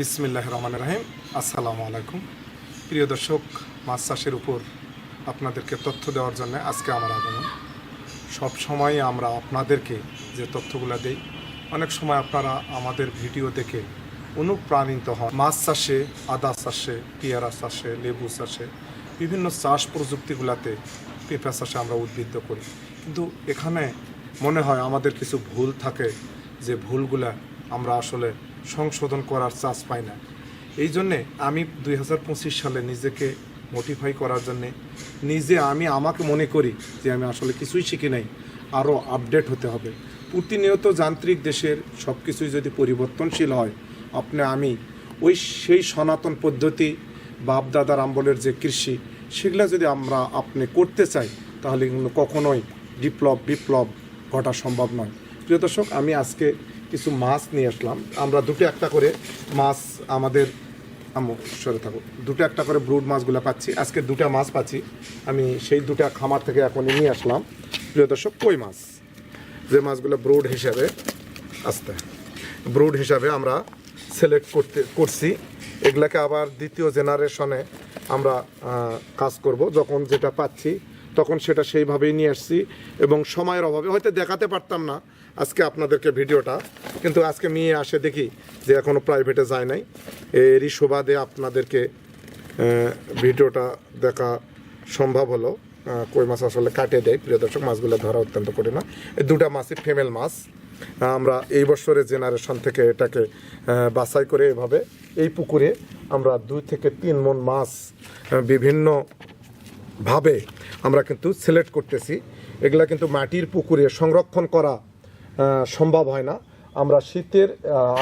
বিসমিল্লাহ রহমান রাহিম। আসসালামু আলাইকুম। প্রিয় দর্শক মাছ চাষের উপর আপনাদেরকে তথ্য দেওয়ার জন্য আজকে আমার আগমন। সব সময় আমরা আপনাদেরকে যে তথ্যগুলো দেই, অনেক সময় আপনারা আমাদের ভিডিও দেখে অনুপ্রাণিত হন। মাছ চাষে, আদা চাষে, পেয়ারা চাষে, লেবু চাষে, বিভিন্ন চাষ প্রযুক্তিগুলোতে পেঁপা চাষে আমরা উদ্বুদ্ধ করি। কিন্তু এখানে মনে হয় আমাদের কিছু ভুল থাকে, যে ভুলগুলা আমরা আসলে সংশোধন করার চান্স পাই না। এই জন্যে আমি দুই হাজার পঁচিশ সালে নিজেকে মোটিফাই করার জন্যে নিজে আমি আমাকে মনে করি যে আমি আসলে কিছুই শিখি নাই আরও আপডেট হতে হবে। প্রতিনিয়ত যান্ত্রিক দেশের সব কিছুই যদি পরিবর্তনশীল হয়, আপনি আমি ওই সেই সনাতন পদ্ধতি বাপ দাদার আমবলের যে কৃষি, সেগুলো যদি আমরা আপনি করতে চাই, তাহলে কখনোই বিপ্লব বিপ্লব ঘটা সম্ভব নয়। প্রিয় দর্শক, আমি আজকে কিছু মাছ নিয়ে আসলাম। আমরা দুটো একটা করে মাছ আমাদের আম্মু, সরে থাকো। দুটো একটা করে ব্রুড মাছগুলো পাচ্ছি। আজকে দুটো মাছ পাচ্ছি। আমি সেই দুটো খামার থেকে এখন নিয়ে আসলাম। প্রিয় দর্শক, কই মাছ? যে মাছগুলো ব্রুড হিসাবে আসতে। ব্রুড হিসাবে আমরা সিলেক্ট করতে করছি। এগুলাকে আবার দ্বিতীয় জেনারেশনে আমরা কাজ করব। যখন যেটা পাচ্ছি তখন সেটা সেইভাবেই নিয়ে আসছি এবং সময়ের অভাবে, হয়তো দেখাতে পারতাম না আজকে আপনাদেরকে ভিডিওটা, কিন্তু আজকে মেয়ে আসে দেখি যে এখনও প্রাইভেটে যায় নাই। এরই সুবাদে আপনাদেরকে ভিডিওটা দেখা সম্ভব হলো। কই মাছ আসলে কাটে দেয়, প্রিয় দর্শক, মাছগুলো ধরা অত্যন্ত করি না। এই দুটা মাছই ফিমেল মাছ। আমরা এই বছরের জেনারেশন থেকে এটাকে বাছাই করে এভাবে এই পুকুরে আমরা দুই থেকে তিন মন মাছ বিভিন্ন ভাবে আমরা কিন্তু সিলেক্ট করতেছি। এগুলা কিন্তু মাটির পুকুরে সংরক্ষণ করা সম্ভব হয় না। আমরা শীতের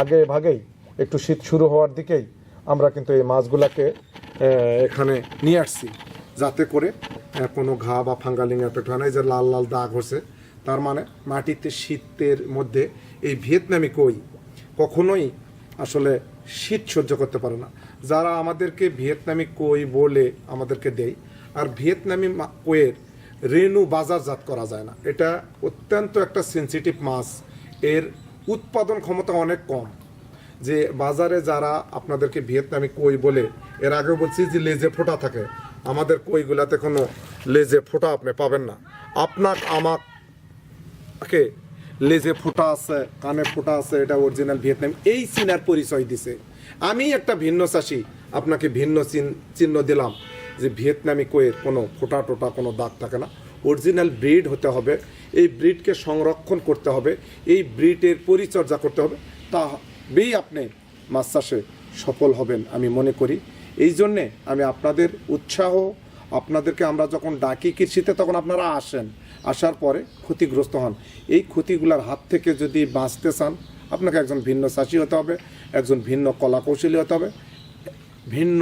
আগে ভাগেই একটু শীত শুরু হওয়ার দিকেই আমরা কিন্তু এই মাছগুলাকে এখানে নিয়ে আসছি। যাতে করে কোনো ঘা বা ফাঙ্গালিং এফেক্ট হয় না এই যে লাল লাল দাগ হচ্ছে তার মানে মাটিতে শীতের মধ্যে এই ভিয়েতনামি কই কখনোই আসলে শীত সহ্য করতে পারে না। যারা আমাদেরকে ভিয়েতনামি কই বলে আমাদেরকে দেয় আর ভিয়েতনামি কইয়ের রেণু বাজারজাত করা যায় না। এটা অত্যন্ত একটা সেন্সিটিভ মাছ। এর উৎপাদন ক্ষমতা অনেক কম। যে বাজারে যারা আপনাদেরকে ভিয়েতনামি কই বলে, এর আগে বলছি যে লেজে ফোটা থাকে। আমাদের কইগুলাতে কোনো লেজে ফোটা আপনি পাবেন না। আপনার আমাক লেজে ফোঁটা আছে, কানে ফোঁটা আছে, এটা অরিজিনাল ভিয়েতনাম। এই চীনার পরিচয় দিছে। আমি একটা ভিন্ন চাষি, আপনাকে ভিন্ন চিহ্ন দিলাম। যে ভিয়েতনামি কোয়ের কোনো ফোঁটা টোটা, কোনো দাগ থাকে না। অরিজিনাল ব্রিড হতে হবে, এই ব্রিডকে সংরক্ষণ করতে হবে, এই ব্রিডের পরিচর্যা করতে হবে। তবেই আপনি মাছ চাষে সফল হবেন আমি মনে করি। এই জন্যে আমি আপনাদের উৎসাহ, আপনাদেরকে আমরা যখন ডাকি কৃষিতে, তখন আপনারা আসেন। আসার পরে ক্ষতিগ্রস্ত হন। এই ক্ষতিগুলোর হাত থেকে যদি বাঁচতে চান, আপনাকে একজন ভিন্ন চাষি হতে হবে, একজন ভিন্ন কলা কৌশলী হতে হবে, ভিন্ন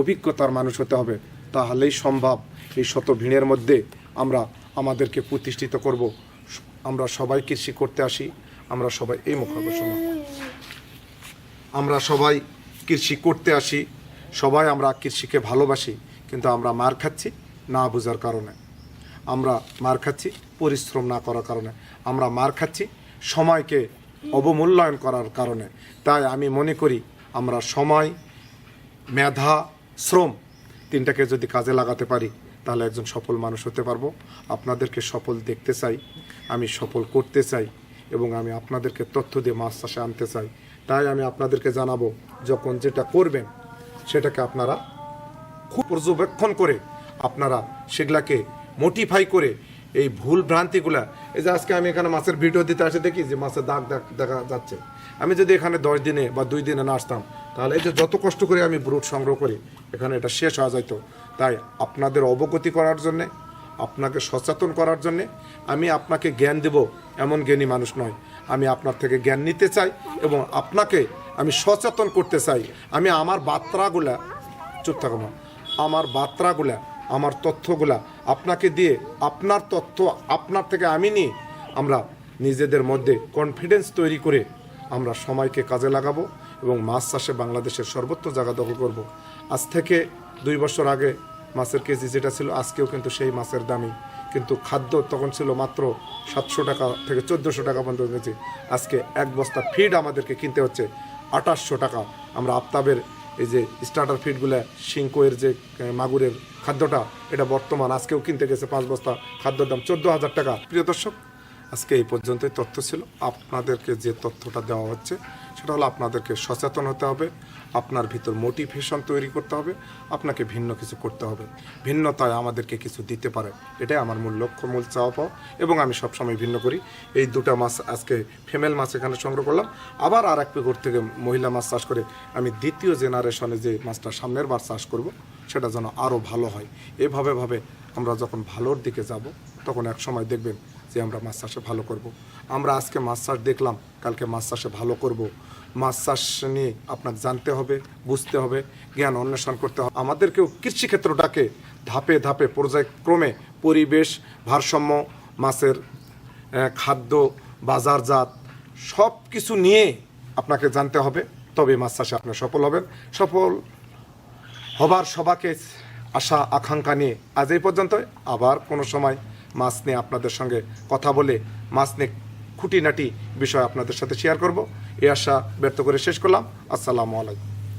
অভিজ্ঞতার মানুষ হতে হবে, তাহলেই সম্ভব। এই শত ভিড়ের মধ্যে আমরা আমাদেরকে প্রতিষ্ঠিত করব। আমরা সবাই কৃষি করতে আসি, আমরা সবাই এই মুখ আকর্ষণ আমরা সবাই কৃষি করতে আসি, সবাই আমরা কৃষিকে ভালোবাসি, কিন্তু আমরা মার খাচ্ছি না বোঝার কারণে। আমরা মার খাচ্ছি, পরিশ্রম না করার কারণে। আমরা মার খাচ্ছি সময়কে অবমূল্যায়ন করার কারণে। তাই আমি মনে করি, আমরা সময়, মেধা শ্রম তিনটাকে যদি কাজে লাগাতে পারি, তাহলে একজন সফল মানুষ হতে পারব। আপনাদেরকে সফল দেখতে চাই, আমি সফল করতে চাই এবং আমি আপনাদেরকে তথ্য দিয়ে মাছ চাষে আনতে চাই। তাই আমি আপনাদেরকে জানাব, যখন যেটা করবেন, সেটাকে আপনারা খুব পর্যবেক্ষণ করে আপনারা সেগুলাকে মোটিফাই করে এই ভুল ভ্রান্তিগুলা, এই যে আজকে আমি এখানে মাছের ভিডিও দিতে আসে দেখি যে মাছের দাগ দাগ দেখা যাচ্ছে। আমি যদি এখানে দশ দিনে বা দুই দিনে না আসতাম তাহলে যে যত কষ্ট করে আমি ব্রুট সংগ্রহ করি, এখানে এটা শেষ হওয়া যাইতো। তাই আপনাদের অবগতি করার জন্যে, আপনাকে সচেতন করার জন্যে আমি আপনাকে জ্ঞান দেব, এমন জ্ঞানী মানুষ নয়। আমি আপনার থেকে জ্ঞান নিতে চাই এবং আপনাকে আমি সচেতন করতে চাই। আমি আমার বার্তাগুলা, চুপ থাকো মা। আমার বার্তাগুলা, আমার তথ্যগুলা আপনাকে দিয়ে আপনার তথ্য আপনার থেকে আমি নিয়ে আমরা নিজেদের মধ্যে কনফিডেন্স তৈরি করে আমরা সময়কে কাজে লাগাবো। এবং মাছ চাষে বাংলাদেশের সর্বত্র জায়গা দখল করব। আজ থেকে দুই বছর আগে মাছের কেজি যেটা ছিল, আজকেও কিন্তু সেই মাছের দামই। কিন্তু খাদ্য তখন ছিল মাত্র সাতশো টাকা থেকে চোদ্দোশো টাকা পর্যন্ত কেজি। আজকে এক বস্তা ফিড আমাদেরকে কিনতে হচ্ছে আঠাশশো টাকা। আমরা আফতাবের এই যে স্টার্টার ফিডগুলো শিঙ্কোয়ের যে মাগুরের খাদ্যটা, এটা বর্তমান আজকেও কিনতে গেছে পাঁচ বস্তা। খাদ্যর দাম চোদ্দ হাজার টাকা। প্রিয় দর্শক, আজকে এই পর্যন্তই তথ্য ছিল। আপনাদেরকে যে তথ্যটা দেওয়া হচ্ছে সেটা হলো আপনাদেরকে সচেতন হতে হবে, আপনার ভিতর মোটিভেশন তৈরি করতে হবে, আপনাকে ভিন্ন কিছু করতে হবে। ভিন্নতায় আমাদেরকে কিছু দিতে পারে, এটাই আমার মূল লক্ষ্য, মূল চাওয়া পাওয়া। এবং আমি সবসময় ভিন্ন করি। এই দুটা মাছ আজকে ফিমেল মাছ এখানে সংগ্রহ করলাম। আবার আর এক পুকুর থেকে মহিলা মাছ চাষ করে আমি দ্বিতীয় জেনারেশনে যে মাছটা সামনের বার চাষ করব, সেটা যেন আরও ভালো হয়। এভাবে ভাবে আমরা যখন ভালোর দিকে যাব, তখন এক সময় দেখবেন যে আমরা মাছ চাষে ভালো করব। আমরা আজকে মাছ চাষ দেখলাম, কালকে মাছ চাষে ভালো করব। মাছ চাষ নিয়ে আপনাকে জানতে হবে, বুঝতে হবে, জ্ঞান অন্বেষণ করতে হবে আমাদেরকেও কৃষিক্ষেত্রটাকে ধাপে ধাপে পর্যায়ক্রমে পরিবেশ, ভারসাম্য, মাছের খাদ্য, বাজারজাত সব কিছু নিয়ে আপনাকে জানতে হবে তবে মাছ চাষে আপনি সফল হবেন সফল হবার সবাকে আশা, আকাঙ্ক্ষা নিয়ে আজ এই পর্যন্ত আবার কোনো সময় মাছ নিয়ে আপনাদের সঙ্গে কথা বলে মাছ নিয়ে খুঁটিনাটি বিষয় আপনাদের সাথে শেয়ার করব। এই আশা ব্যর্থ করে শেষ করলাম। আসসালামু আলাইকুম।